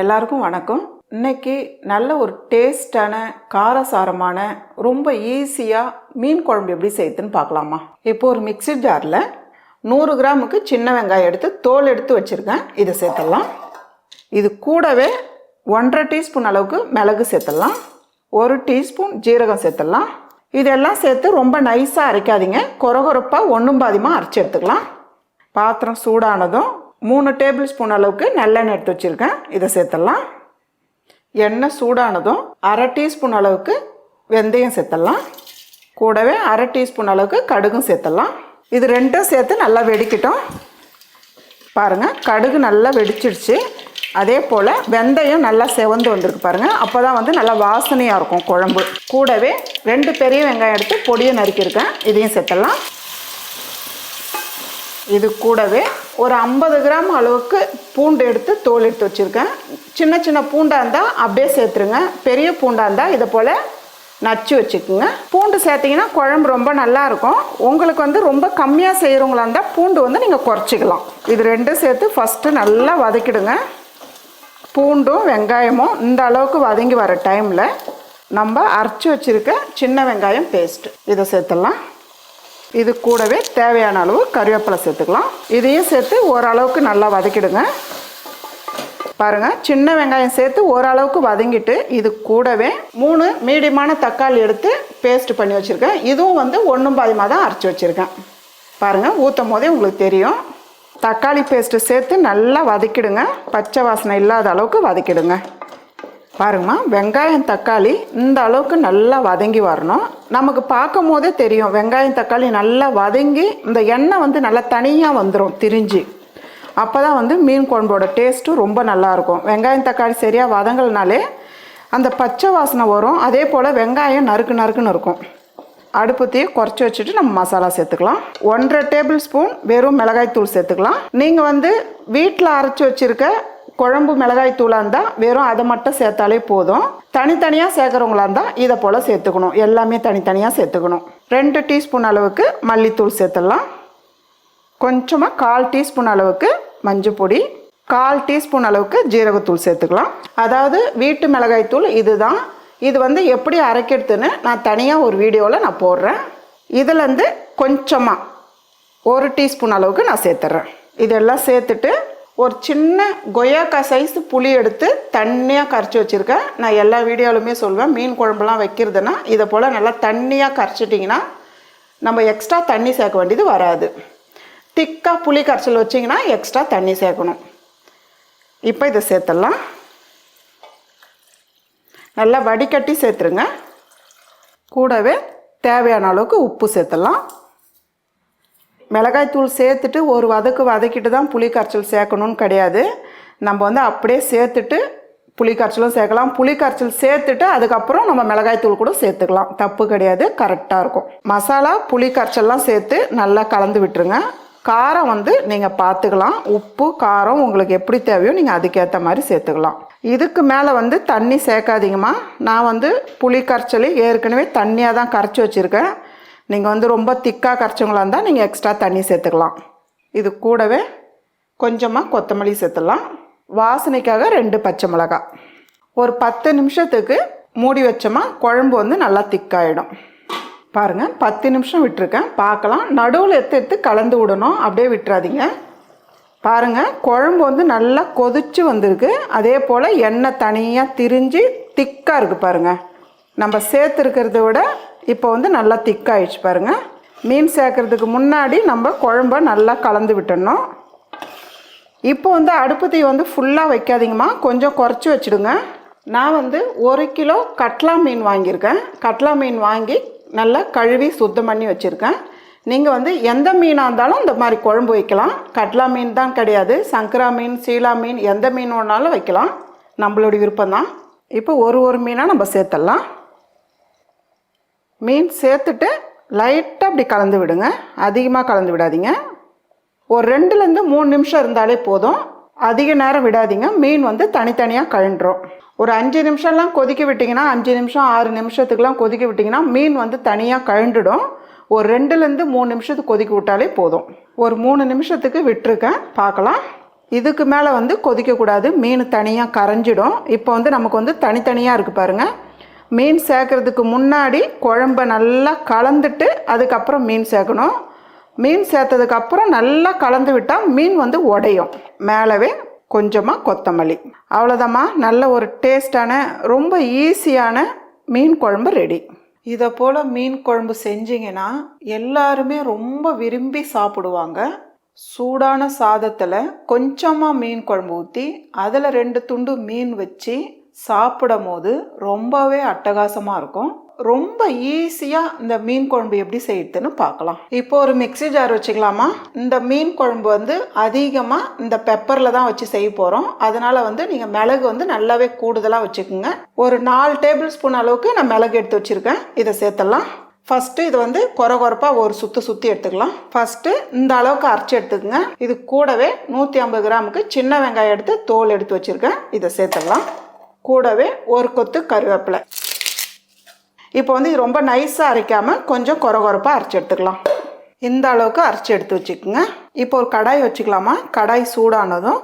எல்லாருக்கும் வணக்கம். இன்னைக்கு நல்ல ஒரு டேஸ்டான காரசாரமான ரொம்ப ஈஸியாக மீன் குழம்பு எப்படி செய்யுதுன்னு பார்க்கலாமா? இப்போ ஒரு மிக்ஸி ஜாரில் நூறு கிராமுக்கு சின்ன வெங்காயம் எடுத்து தோல் எடுத்து வச்சுருக்கேன். இதை சேர்த்துடலாம். இது கூடவே ஒன்றரை டீஸ்பூன் அளவுக்கு மிளகு சேர்த்துடலாம். ஒரு டீஸ்பூன் ஜீரகம் சேர்த்துடலாம். இதெல்லாம் சேர்த்து ரொம்ப நைஸாக அரைக்காதீங்க. கொரகொரப்பாக ஒன்றும் பாதியமாக அரைச்சி எடுத்துக்கலாம். பாத்திரம் சூடானதும் மூணு டேபிள் ஸ்பூன் அளவுக்கு நல்லெண்ணெய் எடுத்து வச்சுருக்கேன். இதை சேர்த்துடலாம். எண்ணெய் சூடானதும் அரை டீஸ்பூன் அளவுக்கு வெந்தயம் சேர்த்துடலாம். கூடவே அரை டீஸ்பூன் அளவுக்கு கடுகும் சேர்த்துடலாம். இது ரெண்டும் சேர்த்து நல்லா வெடிக்கட்டும். பாருங்கள் கடுகு நல்லா வெடிச்சிடுச்சு. அதே போல் வெந்தயம் நல்லா செவந்து வந்திருக்கு பாருங்கள் அப்போ தான் வந்து நல்லா வாசனையாக இருக்கும் குழம்பு. கூடவே ரெண்டு பெரிய வெங்காயம் எடுத்து பொடியை நறுக்கியிருக்கேன். இதையும் சேர்த்துடலாம். இது கூடவே ஒரு ஐம்பது கிராம் அளவுக்கு பூண்டு எடுத்து தோல் எடுத்து வச்சுருக்கேன். சின்ன சின்ன பூண்டாக இருந்தால் அப்படியே சேர்த்துருங்க. பெரிய பூண்டாக இருந்தால் இதை போல் நச்சு வச்சுக்குங்க. பூண்டு சேர்த்திங்கன்னா குழம்பு ரொம்ப நல்லா இருக்கும். உங்களுக்கு வந்து ரொம்ப கம்மியாக செய்கிறவங்களா இருந்தால் பூண்டு வந்து நீங்கள் குறைச்சிக்கலாம். இது ரெண்டும் சேர்த்து ஃபஸ்ட்டு நல்லா வதக்கிடுங்க. பூண்டும் வெங்காயமும் இந்த அளவுக்கு வதங்கி வர டைமில் நம்ம அரைச்சி வச்சுருக்க சின்ன வெங்காயம் பேஸ்ட்டு இதை சேர்த்துடலாம். இது கூடவே தேவையான அளவு கருவேப்பிலை சேர்த்துக்கலாம். இதையும் சேர்த்து ஓரளவுக்கு நல்லா வதக்கிடுங்க. பாருங்கள் சின்ன வெங்காயம் சேர்த்து ஓரளவுக்கு வதங்கிட்டு இது கூடவே மூணு மீடியமான தக்காளி எடுத்து பேஸ்ட் பண்ணி வச்சுருக்கேன். இதுவும் வந்து ஒன்றும் பாதிமாக தான் அரைச்சி வச்சுருக்கேன். பாருங்கள் ஊற்றும் போதே உங்களுக்கு தெரியும். தக்காளி பேஸ்ட்டு சேர்த்து நல்லா வதக்கிடுங்க. பச்சை வாசனை இல்லாத அளவுக்கு வதக்கிடுங்க. பாருங்கம்மா வெங்காயம் தக்காளி இந்த அளவுக்கு நல்லா வதங்கி வரணும். நமக்கு பார்க்கும் போதே தெரியும் வெங்காயம் தக்காளி நல்லா வதங்கி இந்த எண்ணெய் வந்து நல்லா தனியாக வந்துடும் திரிஞ்சு. அப்போ தான் வந்து மீன் குழம்போட டேஸ்ட்டும் ரொம்ப நல்லாயிருக்கும் வெங்காயம் தக்காளி சரியாக வதங்கலனாலே அந்த பச்சை வாசனை வரும். அதே போல் வெங்காயம் நறுக்கு நறுக்குன்னு இருக்கும். அடுப்புத்தையும் குறைச்சி வச்சுட்டு நம்ம மசாலா சேர்த்துக்கலாம். ஒன்றரை டேபிள் ஸ்பூன் வெறும் மிளகாய் தூள் சேர்த்துக்கலாம். நீங்கள் வந்து வீட்டில் அரைச்சி வச்சுருக்க குழம்பு மிளகாய் தூளாக இருந்தால் வெறும் அதை மட்டும் சேர்த்தாலே போதும். தனித்தனியாக சேர்க்குறவங்களா இருந்தால் இதை போல் சேர்த்துக்கணும். எல்லாமே தனித்தனியாக சேர்த்துக்கணும். ரெண்டு டீஸ்பூன் அளவுக்கு மல்லித்தூள் சேர்த்துடலாம். கொஞ்சமாக கால் டீஸ்பூன் அளவுக்கு மஞ்சள் பொடி கால் டீஸ்பூன் அளவுக்கு ஜீரகத்தூள் சேர்த்துக்கலாம். அதாவது வீட்டு மிளகாய் தூள் இதுதான். இது வந்து எப்படி அரைக்கிறதுன்னு நான் தனியாக ஒரு வீடியோவில் நான் போடுறேன். இதுலேருந்து கொஞ்சமாக ஒரு டீஸ்பூன் அளவுக்கு நான் சேர்த்துட்றேன் இதெல்லாம் சேர்த்துட்டு ஒரு சின்ன கொய்யாக்காய் சைஸ் புளி எடுத்து தண்ணியாக கரைச்சி வச்சுருக்கேன். நான் எல்லா வீடியோவிலுமே சொல்வேன். மீன் குழம்புலாம் வைக்கிறதுனா இதை போல் நல்லா தண்ணியாக கரைச்சிட்டிங்கன்னா நம்ம எக்ஸ்ட்ரா தண்ணி சேர்க்க வேண்டியது வராது. திக்காக புளி கரைச்சல் வச்சிங்கன்னா எக்ஸ்ட்ரா தண்ணி சேர்க்கணும். இப்போ இதை சேர்த்துடலாம். நல்லா வடிகட்டி சேர்த்துருங்க. கூடவே தேவையான அளவுக்கு உப்பு சேர்த்துடலாம். மிளகாய்த்தூள் சேர்த்துட்டு ஒரு வதக்கு வதக்கிட்டு தான் புளி கரைச்சல் சேர்க்கணும்னு கிடையாது. நம்ம வந்து அப்படியே சேர்த்துட்டு புளி கரைச்சலும் சேர்க்கலாம். புளி கரைச்சல் சேர்த்துட்டு அதுக்கப்புறம் நம்ம மிளகாய்த்தூள் கூட சேர்த்துக்கலாம். தப்பு கிடையாது. கரெக்டாக இருக்கும். மசாலா புளி கரைச்சல்லாம் சேர்த்து நல்லா கலந்து விட்டுருங்க. காரம் வந்து நீங்கள் பார்த்துக்கலாம். உப்பு காரம் உங்களுக்கு எப்படி தேவையோ நீங்கள் அதுக்கேற்ற மாதிரி சேர்த்துக்கலாம். இதுக்கு மேலே வந்து தண்ணி சேர்க்காதீங்கம்மா. நான் வந்து புளி கரைச்சல் ஏற்கனவே தண்ணியாக தான் கரைச்சி வச்சுருக்கேன். நீங்கள் வந்து ரொம்ப திக்காக கரைச்சவங்களா இருந்தால் நீங்கள் எக்ஸ்ட்ரா தண்ணி சேர்த்துக்கலாம். இது கூடவே கொஞ்சமாக கொத்தமல்லி சேர்த்துடலாம். வாசனைக்காக ரெண்டு பச்சை மிளகாய் ஒரு பத்து நிமிஷத்துக்கு மூடி வச்சோமா குழம்பு வந்து நல்லா திக்காயிடும். பாருங்கள் பத்து நிமிஷம் விட்டுருக்கேன். பார்க்கலாம். நடுவில் எடுத்து எடுத்து கலந்து விடணும். அப்படியே விட்டுறாதீங்க. பாருங்கள் குழம்பு வந்து நல்லா கொதிச்சு வந்திருக்கு. அதே போல் எண்ணெய் தனியாக திரிஞ்சு திக்காக இருக்குது பாருங்கள் நம்ம சேர்த்துருக்கிறத விட இப்போ வந்து நல்லா திக்காயிடுச்சு பாருங்கள் மீன் சேர்க்கறதுக்கு முன்னாடி நம்ம குழம்ப நல்லா கலந்து விட்டுடணும். இப்போ வந்து அடுப்பு தீ வந்து ஃபுல்லாக வைக்காதீங்கம்மா. கொஞ்சம் குறைச்சி வச்சுடுங்க. நான் வந்து ஒரு கிலோ கட்லா மீன் வாங்கியிருக்கேன். கட்லா மீன் வாங்கி நல்லா கழுவி சுத்தம் பண்ணி வச்சுருக்கேன். நீங்கள் வந்து எந்த மீனாக இருந்தாலும் இந்த மாதிரி குழம்பு வைக்கலாம். கட்லா மீன் தான் கிடையாது. சங்கரா மீன் சீலா மீன் எந்த மீன் வேணாலும் வைக்கலாம். நம்மளுடைய விருப்பம்தான். இப்போ ஒரு ஒரு மீனாக நம்ம சேர்த்துடலாம். மீன் சேர்த்துட்டு லைட்டாக அப்படி கலந்து விடுங்க. அதிகமாக கலந்து விடாதீங்க. ஒரு ரெண்டுலேருந்து மூணு நிமிஷம் இருந்தாலே போதும். அதிக நேரம் விடாதீங்க. மீன் வந்து தனித்தனியாக கழண்டுரும் ஒரு அஞ்சு நிமிஷம்லாம் கொதிக்க விட்டிங்கன்னா அஞ்சு நிமிஷம் ஆறு நிமிஷத்துக்குலாம் கொதிக்க விட்டிங்கன்னா மீன் வந்து தனியாக கழண்டுடும் ஒரு ரெண்டுலேருந்து மூணு நிமிஷத்துக்கு கொதிக்க விட்டாலே போதும். ஒரு மூணு நிமிஷத்துக்கு விட்டுருக்கேன். பார்க்கலாம். இதுக்கு மேலே வந்து கொதிக்கக்கூடாது. மீன் தனியாக கரைஞ்சிடும். இப்போ வந்து நமக்கு வந்து தனித்தனியாக இருக்குது பாருங்கள் மீன் சேர்க்கறதுக்கு முன்னாடி குழம்ப நல்லா கலந்துட்டு அதுக்கப்புறம் மீன் சேர்க்கணும். மீன் சேர்த்ததுக்கப்புறம் நல்லா கலந்து விட்டால் மீன் வந்து உடையும். மேலவே கொஞ்சமாக கொத்தமல்லி. அவ்வளோதாம்மா நல்ல ஒரு டேஸ்டான ரொம்ப ஈஸியான மீன் குழம்பு ரெடி. இதை போல் மீன் குழம்பு செஞ்சீங்கன்னா எல்லாருமே ரொம்ப விரும்பி சாப்பிடுவாங்க. சூடான சாதத்தில் கொஞ்சமாக மீன் குழம்பு ஊற்றி அதில் ரெண்டு துண்டு மீன் வச்சு சாப்பிடும் போது ரொம்பவே அட்டகாசமாக இருக்கும். ரொம்ப ஈஸியாக இந்த மீன் குழம்பு எப்படி செய்யுதுன்னு பார்க்கலாம். இப்போ ஒரு மிக்ஸி ஜார் வச்சுக்கலாமா? இந்த மீன் குழம்பு வந்து அதிகமாக இந்த பெப்பரில் தான் வச்சு செய்ய போகிறோம் அதனால் வந்து நீங்கள் மிளகு வந்து நல்லாவே கூடுதலாக வச்சுக்கோங்க. ஒரு நாலு டேபிள் ஸ்பூன் அளவுக்கு நான் மிளகு எடுத்து வச்சுருக்கேன். இதை சேர்த்துடலாம். ஃபஸ்ட்டு இது வந்து கொர கொரப்பாக ஒரு சுற்று சுற்றி எடுத்துக்கலாம். ஃபஸ்ட்டு இந்த அளவுக்கு அரைச்சி எடுத்துக்கோங்க. இது கூடவே நூற்றி ஐம்பது கிராமுக்கு சின்ன வெங்காயம் எடுத்து தோல் எடுத்து வச்சுருக்கேன். இதை சேர்த்துடலாம். கூடவே ஒரு கொத்து கருவேப்பிலை. இப்போ வந்து இது ரொம்ப நைஸாக அரைக்காமல் கொஞ்சம் கொர கொரப்பாக அரைச்சி எடுத்துக்கலாம். இந்த அளவுக்கு அரைச்சி எடுத்து வச்சுக்கோங்க. இப்போ ஒரு கடாய் வச்சுக்கலாமா? கடாய் சூடானதும்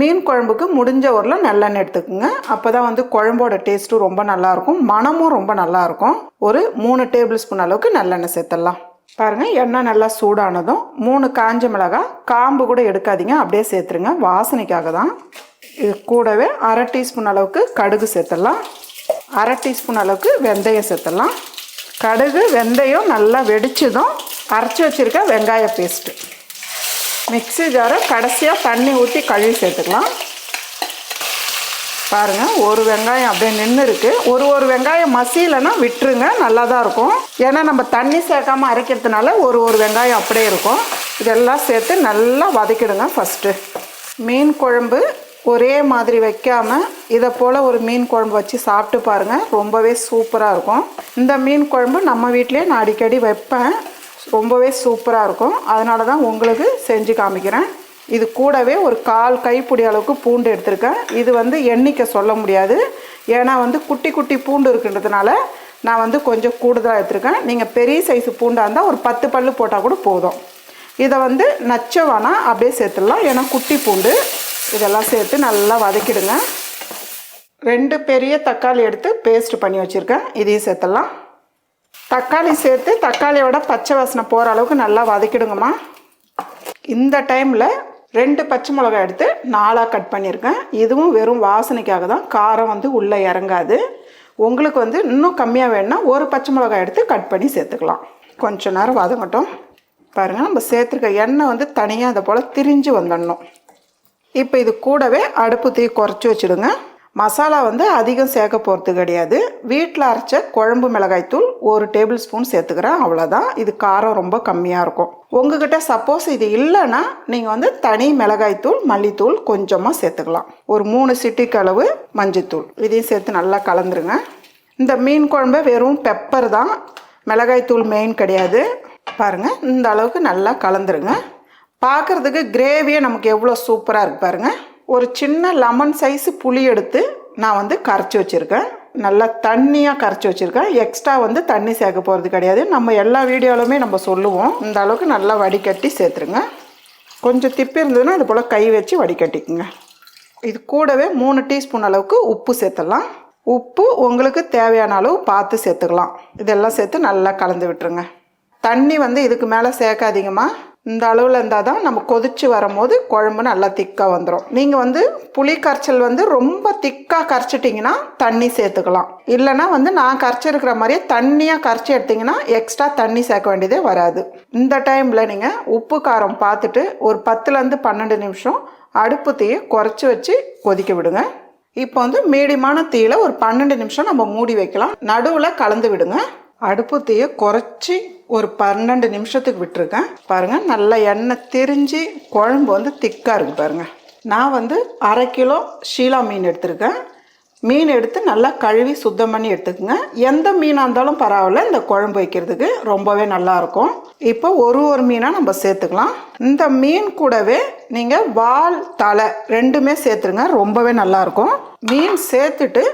மீன் குழம்புக்கு முடிஞ்ச ஊரில் நல்லெண்ணெய் எடுத்துக்கோங்க. அப்போ தான் வந்து குழம்போட டேஸ்ட்டும் ரொம்ப நல்லாயிருக்கும் மனமும் ரொம்ப நல்லாயிருக்கும் ஒரு மூணு டேபிள் ஸ்பூன் அளவுக்கு நல்லெண்ணெய் சேர்த்துடலாம். பாருங்கள் எண்ணெய் நல்லா சூடானதும் மூணு காஞ்ச மிளகாய் காம்பு கூட எடுக்காதீங்க. அப்படியே சேர்த்துருங்க. வாசனைக்காக தான். இது கூடவே அரை டீஸ்பூன் அளவுக்கு கடுகு சேர்த்துடலாம். அரை டீஸ்பூன் அளவுக்கு வெந்தயம் சேர்த்துடலாம். கடுகு வெந்தயம் நல்லா வெடிச்சதும் அரைச்சி வச்சுருக்க வெங்காய பேஸ்ட்டு மிக்ஸி ஜாரை கடைசியாக தண்ணி ஊற்றி கழுவி சேர்த்துக்கலாம். பாருங்கள் ஒரு வெங்காயம் அப்படியே நின்று இருக்கு ஒரு ஒரு வெங்காயம் மசியலைன்னா விட்டுருங்க நல்லா தான் இருக்கும். ஏன்னா நம்ம தண்ணி சேர்க்காமல் அரைக்கிறதுனால ஒரு ஒரு வெங்காயம் அப்படியே இருக்கும். இதெல்லாம் சேர்த்து நல்லா வதக்கிடுங்க ஃபஸ்ட்டு மீன் குழம்பு ஒரே மாதிரி வைக்காமல் இதை போல் ஒரு மீன் குழம்பு வச்சு சாப்பிட்டு பாருங்கள் ரொம்பவே சூப்பராக இருக்கும். இந்த மீன் குழம்பு நம்ம வீட்டிலே நான் அடிக்கடி வைப்பேன். ரொம்பவே சூப்பராக இருக்கும். அதனால தான் உங்களுக்கு செஞ்சு காமிக்கிறேன். இது கூடவே ஒரு கால் கைப்பிடி அளவுக்கு பூண்டு எடுத்திருக்கேன். இது வந்து எண்ணிக்கை சொல்ல முடியாது. ஏன்னா வந்து குட்டி குட்டி பூண்டு இருக்குன்றதுனால நான் வந்து கொஞ்சம் கூடுதலாக எடுத்திருக்கேன். நீங்கள் பெரிய சைஸ் பூண்டாக இருந்தால் ஒரு பத்து பல்லு போட்டால் கூட போதும். இதை வந்து நச்சவானா அப்படியே சேர்த்துடலாம். ஏன்னா குட்டி பூண்டு. இதெல்லாம் சேர்த்து நல்லா வதக்கிடுங்க. ரெண்டு பெரிய தக்காளி எடுத்து பேஸ்ட் பண்ணி வச்சுருக்கேன். இதையும் சேர்த்துடலாம். தக்காளி சேர்த்து தக்காளியோட பச்சை வாசனை போகிற அளவுக்கு நல்லா வதக்கிடுங்கம்மா. இந்த டைமில் ரெண்டு பச்சை மிளகாய் எடுத்து நாலாக கட் பண்ணியிருக்கேன். இதுவும் வெறும் வாசனைக்காக தான். காரம் வந்து உள்ளே இறங்காது. உங்களுக்கு வந்து இன்னும் கம்மியாக வேணும்னா ஒரு பச்சை மிளகாய் எடுத்து கட் பண்ணி சேர்த்துக்கலாம். கொஞ்சம் நேரம் வதங்கட்டும். பாருங்கள் நம்ம சேர்த்துருக்க எண்ணெய் வந்து தனியாக அதை போல் திரிஞ்சு வந்துடணும். இப்போ இது கூடவே அடுப்பு தீ குறைச்சி வச்சுடுங்க. மசாலா வந்து அதிகம் சேர்க்க போகிறது கிடையாது. வீட்டில் அரைச்ச குழம்பு மிளகாய்த்தூள் ஒரு டேபிள் ஸ்பூன் சேர்த்துக்கிறேன். அவ்வளோதான் இது காரம் ரொம்ப கம்மியாக இருக்கும். உங்ககிட்ட சப்போஸ் இது இல்லைன்னா நீங்கள் வந்து தனி மிளகாய்த்தூள் மல்லித்தூள் கொஞ்சமாக சேர்த்துக்கலாம். ஒரு மூணு சிட்டிக்கு அளவு மஞ்சத்தூள். இதையும் சேர்த்து நல்லா கலந்துருங்க. இந்த மீன் குழம்பு வெறும் பெப்பர் தான். மிளகாய்த்தூள் மெயின் கிடையாது. பாருங்கள் இந்த அளவுக்கு நல்லா கலந்துருங்க. பார்க்குறதுக்கு கிரேவியே நமக்கு எவ்வளோ சூப்பராக இருக்கு பாருங்கள் ஒரு சின்ன லெமன் சைஸு புளி எடுத்து நான் வந்து கரைச்சி வச்சுருக்கேன். நல்லா தண்ணியாக கரைச்சி வச்சுருக்கேன். எக்ஸ்ட்ரா வந்து தண்ணி சேர்க்க போகிறது கிடையாது. நம்ம எல்லா வீடியோலுமே நம்ம சொல்லுவோம். இந்த அளவுக்கு நல்லா வடிகட்டி சேர்த்துருங்க. கொஞ்சம் திப்பி இருந்ததுன்னா இது போல் கை வச்சு வடிகட்டிக்குங்க. இது கூடவே மூணு டீஸ்பூன் அளவுக்கு உப்பு சேர்த்துடலாம். உப்பு உங்களுக்கு தேவையான அளவு பார்த்து சேர்த்துக்கலாம். இதெல்லாம் சேர்த்து நல்லா கலந்து விட்டுருங்க. தண்ணி வந்து இதுக்கு மேலே சேர்க்காதீங்கம்மா. இந்த அளவில் இருந்தால் தான் நம்ம கொதிச்சு வரும்போது குழம்பு நல்லா திக்காக வந்துடும் நீங்கள் வந்து புளி கரைச்சல் வந்து ரொம்ப திக்காக கரைச்சிட்டிங்கன்னா தண்ணி சேர்த்துக்கலாம். இல்லைனா வந்து நான் கரைச்சிருக்கிற மாதிரியே தண்ணியாக கரைச்சி எடுத்திங்கன்னா எக்ஸ்ட்ரா தண்ணி சேர்க்க வேண்டியதே வராது. இந்த டைமில் நீங்கள் உப்பு காரம் பார்த்துட்டு ஒரு பத்துலேருந்து பன்னெண்டு நிமிஷம் அடுப்பு தீயை குறைச்சி வச்சு கொதிக்க விடுங்க. இப்போ வந்து மீடியமான தீயில் ஒரு பன்னெண்டு நிமிஷம் நம்ம மூடி வைக்கலாம். நடுவில் கலந்து விடுங்க. அடுப்பு தீயை குறைச்சி ஒரு பன்னெண்டு நிமிஷத்துக்கு விட்டுருக்கேன். பாருங்கள் நல்லா எண்ணெய் திரிஞ்சு குழம்பு வந்து திக்காக இருக்குது பாருங்கள் நான் வந்து அரை கிலோ ஷீலா மீன் எடுத்திருக்கேன். மீன் எடுத்து நல்லா கழுவி சுத்தம் பண்ணி எடுத்துக்கோங்க. எந்த மீனாக இருந்தாலும் பரவாயில்ல இந்த குழம்பு வைக்கிறதுக்கு ரொம்பவே நல்லாயிருக்கும் இப்போ ஒரு ஒரு மீனாக நம்ம சேர்த்துக்கலாம். இந்த மீன் கூடவே நீங்கள் வால் தலை ரெண்டுமே சேர்த்துருங்க ரொம்பவே நல்லாயிருக்கும் மீன் சேர்த்துட்டு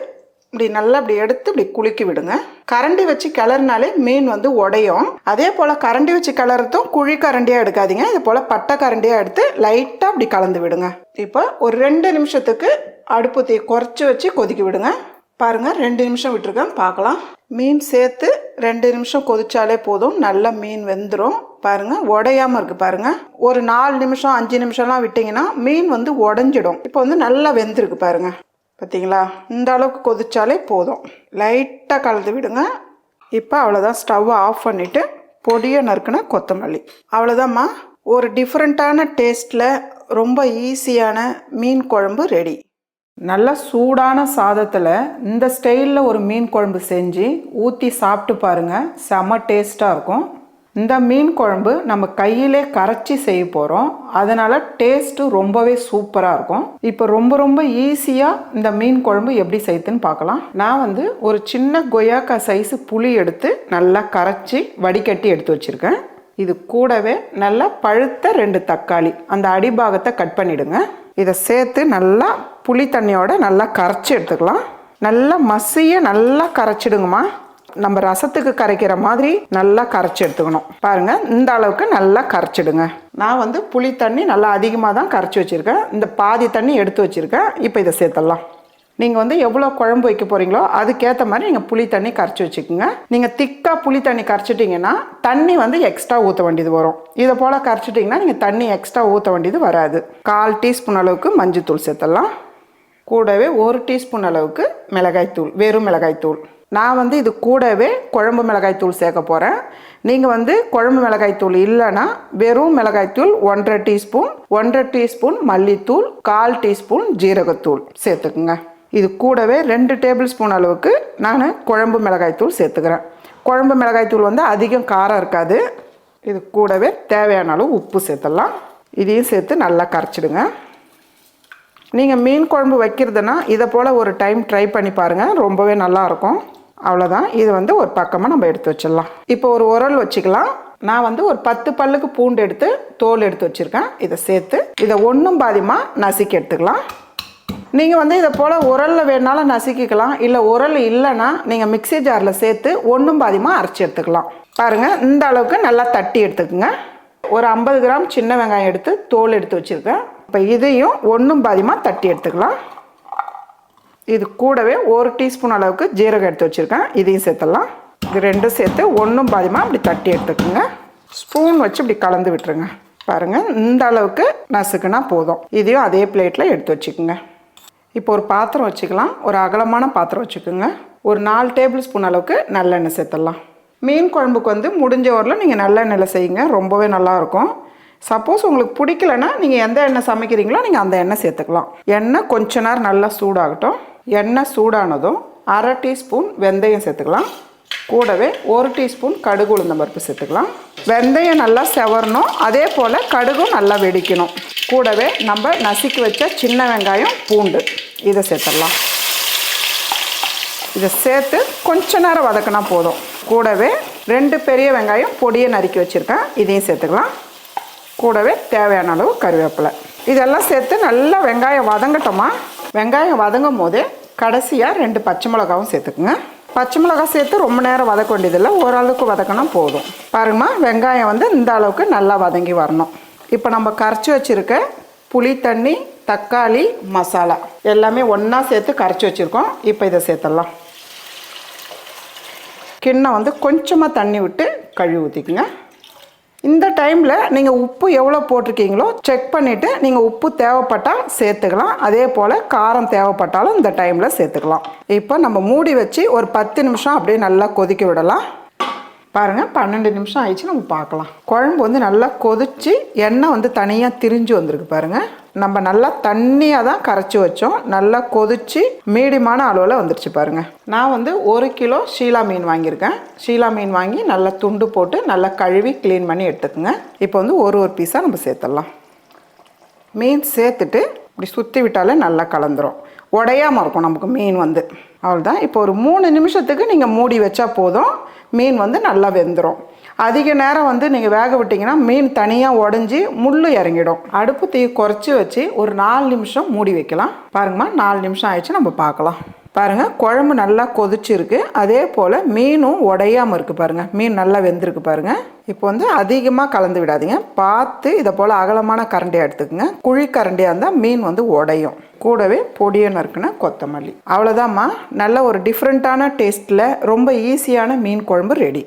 இப்படி நல்லா இப்படி எடுத்து இப்படி குலுக்கி விடுங்க. கரண்டி வச்சு கிளறினாலே மீன் வந்து உடையும். அதே போல் கரண்டி வச்சு கிளறதும் குழி கரண்டியாக எடுக்காதீங்க. இது போல் பட்டை கரண்டியாக எடுத்து லைட்டாக அப்படி கலந்து விடுங்க. இப்போ ஒரு ரெண்டு நிமிஷத்துக்கு அடுப்பு தீ குறைச்சி வச்சு கொதிக்க விடுங்க. பாருங்கள் ரெண்டு நிமிஷம் விட்டுருக்கேன். பார்க்கலாம். மீன் சேர்த்து ரெண்டு நிமிஷம் கொதிச்சாலே போதும். நல்லா மீன் வெந்துடும் பாருங்க உடையாமல் இருக்கு பாருங்க. ஒரு நாலு நிமிஷம் அஞ்சு நிமிஷம்லாம் விட்டிங்கன்னா மீன் வந்து உடஞ்சிடும். இப்போ வந்து நல்லா வெந்திருக்கு பாருங்க. பார்த்தீங்களா இந்த அளவுக்கு கொதிச்சாலே போதும். லைட்டாக கலந்து விடுங்க. இப்போ அவ்வளோதான் ஸ்டவ்வை ஆஃப் பண்ணிவிட்டு பொடியை நறுக்குன கொத்தமல்லி. அவ்வளோதாம்மா ஒரு டிஃப்ரெண்ட்டான டேஸ்ட்டில் ரொம்ப ஈஸியான மீன் குழம்பு ரெடி நல்லா சூடான சாதத்தில் இந்த ஸ்டைலில் ஒரு மீன் குழம்பு செஞ்சு ஊற்றி சாப்பிட்டு பாருங்கள் செம டேஸ்ட்டாக இருக்கும். இந்த மீன் குழம்பு நம்ம கையிலே கரைச்சி செய்ய போகிறோம் அதனால் டேஸ்ட்டு ரொம்பவே சூப்பராக இருக்கும். இப்போ ரொம்ப ரொம்ப ஈஸியாக இந்த மீன் குழம்பு எப்படி செய்யுதுன்னு பார்க்கலாம். நான் வந்து ஒரு சின்ன கொய்யாக்கா சைஸு புளி எடுத்து நல்லா கரைச்சி வடிகட்டி எடுத்து வச்சுருக்கேன். இது கூடவே நல்லா பழுத்த ரெண்டு தக்காளி அந்த அடிபாகத்தை கட் பண்ணிடுங்க. இதை சேர்த்து நல்லா புளி தண்ணியோட நல்லா கரைச்சி எடுத்துக்கலாம். நல்லா மசிய நல்லா கரைச்சிடுங்கம்மா. நம்ம ரசத்துக்கு கரைக்கிற மாதிரி நல்லா கரைச்சி எடுத்துக்கணும். பாருங்க இந்த அளவுக்கு நல்லா கரைச்சிடுங்க. நான் வந்து புளி தண்ணி நல்லா அதிகமாக தான் கரைச்சி வச்சுருக்கேன். இந்த பாதி தண்ணி எடுத்து வச்சுருக்கேன். இப்போ இதை சேர்த்துடலாம். நீங்கள் வந்து எவ்வளோ குழம்பு வைக்க போகிறீங்களோ அதுக்கேற்ற மாதிரி நீங்கள் புளி தண்ணி கரைச்சி வச்சுக்கோங்க. நீங்கள் திக்காக புளி தண்ணி கரைச்சிட்டிங்கன்னா தண்ணி வந்து எக்ஸ்ட்ரா ஊற்ற வேண்டியது வரும். இதை போல் கரைச்சிட்டிங்கன்னா நீங்கள் தண்ணி எக்ஸ்ட்ரா ஊற்ற வேண்டியது வராது. கால் டீஸ்பூன் அளவுக்கு மஞ்சத்தூள் சேர்த்துடலாம். கூடவே ஒரு டீஸ்பூன் அளவுக்கு மிளகாய்த்தூள் வெறும் மிளகாய்த்தூள். நான் வந்து இது கூடவே குழம்பு மிளகாய்த்தூள் சேர்க்க போகிறேன் நீங்கள் வந்து குழம்பு மிளகாய்த்தூள் இல்லைன்னா வெறும் மிளகாய்த்தூள் ஒன்றரை டீஸ்பூன் ஒன்றரை டீஸ்பூன் மல்லித்தூள் கால் டீஸ்பூன் ஜீரகத்தூள் சேர்த்துக்குங்க. இது கூடவே ரெண்டு டேபிள் ஸ்பூன் அளவுக்கு நான் குழம்பு மிளகாய்த்தூள் சேர்த்துக்கிறேன். குழம்பு மிளகாய்த்தூள் வந்து அதிகம் காரம் இருக்காது. இது கூடவே தேவையான அளவு உப்பு சேர்த்துடலாம். இதையும் சேர்த்து நல்லா கரைச்சிடுங்க. நீங்கள் மீன் குழம்பு வைக்கிறதுனா இதை போல் ஒரு டைம் ட்ரை பண்ணி பாருங்கள் ரொம்பவே நல்லாயிருக்கும் அவ்வளோதான் இது வந்து ஒரு பக்கமாக நம்ம எடுத்து வச்சிடலாம். இப்போ ஒரு உரல் வச்சுக்கலாம். நான் வந்து ஒரு பத்து பல்லுக்கு பூண்டு எடுத்து தோல் எடுத்து வச்சுருக்கேன். இதை சேர்த்து இதை ஒன்றும் பாதிமாக நசுக்கி எடுத்துக்கலாம். நீங்கள் வந்து இதை போல் உரலில் வேணாலும் நசுக்கிக்கலாம். இல்லை உரல் இல்லைன்னா நீங்கள் மிக்ஸி ஜாரில் சேர்த்து ஒன்றும் பாதிமாக அரைச்சி எடுத்துக்கலாம். பாருங்கள் இந்த அளவுக்கு நல்லா தட்டி எடுத்துக்கோங்க. ஒரு ஐம்பது கிராம் சின்ன வெங்காயம் எடுத்து தோல் எடுத்து வச்சுருக்கேன். இப்போ இதையும் ஒன்றும் பாதிமாக தட்டி எடுத்துக்கலாம். இது கூடவே ஒரு டீஸ்பூன் அளவுக்கு ஜீரகம் எடுத்து வச்சுருக்கேன். இதையும் சேர்த்துடலாம். இது ரெண்டும் சேர்த்து ஒன்றும் பாதிமாக இப்படி தட்டி எடுத்துக்கோங்க. ஸ்பூன் வச்சு இப்படி கலந்து விட்டுருங்க. பாருங்கள் இந்த அளவுக்கு நசுக்குனா போதும். இதையும் அதே பிளேட்டில் எடுத்து வச்சுக்கோங்க. இப்போ ஒரு பாத்திரம் வச்சுக்கலாம். ஒரு அகலமான பாத்திரம் வச்சுக்கோங்க. ஒரு நாலு டேபிள் ஸ்பூன் அளவுக்கு நல்லெண்ணெய் சேர்த்துடலாம். மீன் குழம்புக்கு வந்து முடிஞ்ச வரல நீங்கள் நல்லெண்ணெயில் செய்யுங்க. ரொம்பவே நல்லாயிருக்கும் சப்போஸ் உங்களுக்கு பிடிக்கலன்னா நீங்கள் எந்த எண்ணெய் சமைக்கிறீங்களோ நீங்கள் அந்த எண்ணெய் சேர்த்துக்கலாம். எண்ணெய் கொஞ்ச நேரம் நல்லா சூடாகட்டும். எண்ணெய் சூடானதும் அரை டீஸ்பூன் வெந்தயம் சேர்த்துக்கலாம். கூடவே ஒரு டீஸ்பூன் கடுகு உளுந்த பருப்பு சேர்த்துக்கலாம். வெந்தயம் நல்லா செவரணும். அதே போல் கடுகும் நல்லா வெடிக்கணும். கூடவே நம்ம நசுக்கி வச்ச சின்ன வெங்காயம் பூண்டு இதை சேர்த்துடலாம். இதை சேர்த்து கொஞ்ச நேரம் வதக்கினா போதும். கூடவே ரெண்டு பெரிய வெங்காயம் பொடியை நறுக்கி வச்சுருக்கேன். இதையும் சேர்த்துக்கலாம். கூடவே தேவையான அளவு கருவேப்பிலை. இதெல்லாம் சேர்த்து நல்லா வெங்காயம் வதங்கட்டோமா? வெங்காயம் வதங்கும் போது கடைசியாக ரெண்டு பச்சை மிளகாவும் சேர்த்துக்குங்க. பச்சை மிளகா சேர்த்து ரொம்ப நேரம் வதக்க வேண்டியதில்லை. ஓரளவுக்கு வதக்கினா போதும். பாருங்கம்மா வெங்காயம் வந்து இந்த அளவுக்கு நல்லா வதங்கி வரணும். இப்போ நம்ம கரைச்சி வச்சுருக்க புளி தண்ணி தக்காளி மசாலா எல்லாமே ஒன்றா சேர்த்து கரைச்சி வச்சுருக்கோம். இப்போ இதை சேர்த்துடலாம். கிண்ணம் வந்து கொஞ்சமாக தண்ணி விட்டு கழுவி ஊற்றிக்குங்க இந்த டைமில் நீங்கள் உப்பு எவ்வளோ போட்டிருக்கீங்களோ செக் பண்ணிவிட்டு நீங்கள் உப்பு தேவைப்பட்டால் சேர்த்துக்கலாம். அதே போல் காரம் தேவைப்பட்டாலும் இந்த டைமில் சேர்த்துக்கலாம். இப்போ நம்ம மூடி வச்சு ஒரு பத்து நிமிஷம் அப்படியே நல்லா கொதிக்க விடலாம். பாருங்கள் பன்னெண்டு நிமிஷம் ஆயிடுச்சு நம்ம பார்க்கலாம். குழம்பு வந்து நல்லா கொதிச்சு எண்ணெய் வந்து தனியாக திரிஞ்சு வந்திருக்கு பாருங்கள் நம்ம நல்லா தண்ணியாக தான் கரைச்சி வச்சோம். நல்லா கொதிச்சு மீடியமான அளவில் வந்துருச்சு பாருங்கள் நான் வந்து ஒரு கிலோ ஷீலா மீன் வாங்கியிருக்கேன். ஷீலா மீன் வாங்கி நல்லா துண்டு போட்டு நல்லா கழுவி க்ளீன் பண்ணி எடுத்துக்கோங்க. இப்போ வந்து ஒரு ஒரு பீஸாக நம்ம சேர்த்துடலாம். மீன் சேர்த்துட்டு இப்படி சுற்றி விட்டாலே நல்லா கலந்துரும். உடையாமல் இருக்கும் நமக்கு மீன் வந்து. அவ்வளோதான் இப்போ ஒரு மூணு நிமிஷத்துக்கு நீங்கள் மூடி வச்சா போதும். மீன் வந்து நல்லா வெந்துடும் அதிக நேரம் வந்து நீங்கள் வேக விட்டிங்கன்னா மீன் தனியாக உடஞ்சி முள் இறங்கிடும். அடுப்பு தீ குறைச்சி வச்சு ஒரு நாலு நிமிஷம் மூடி வைக்கலாம். பாருங்கம்மா நாலு நிமிஷம் ஆயிடுச்சு நம்ம பார்க்கலாம். பாருங்கள் குழம்பு நல்லா கொதிச்சிருக்கு. அதே போல் மீனும் உடையாமல் இருக்குது பாருங்கள் மீன் நல்லா வெந்திருக்கு பாருங்கள் இப்போ வந்து அதிகமாக கலந்து விடாதீங்க. பார்த்து இதை போல் அகலமான கரண்டியாக எடுத்துக்கோங்க. குழி கரண்டியாக இருந்தால் மீன் வந்து உடையும். கூடவே பொடியை இருக்குன்னா கொத்தமல்லி. அவ்வளோதாம்மா நல்ல ஒரு டிஃப்ரெண்ட்டான டேஸ்ட்டில் ரொம்ப ஈஸியான மீன் குழம்பு ரெடி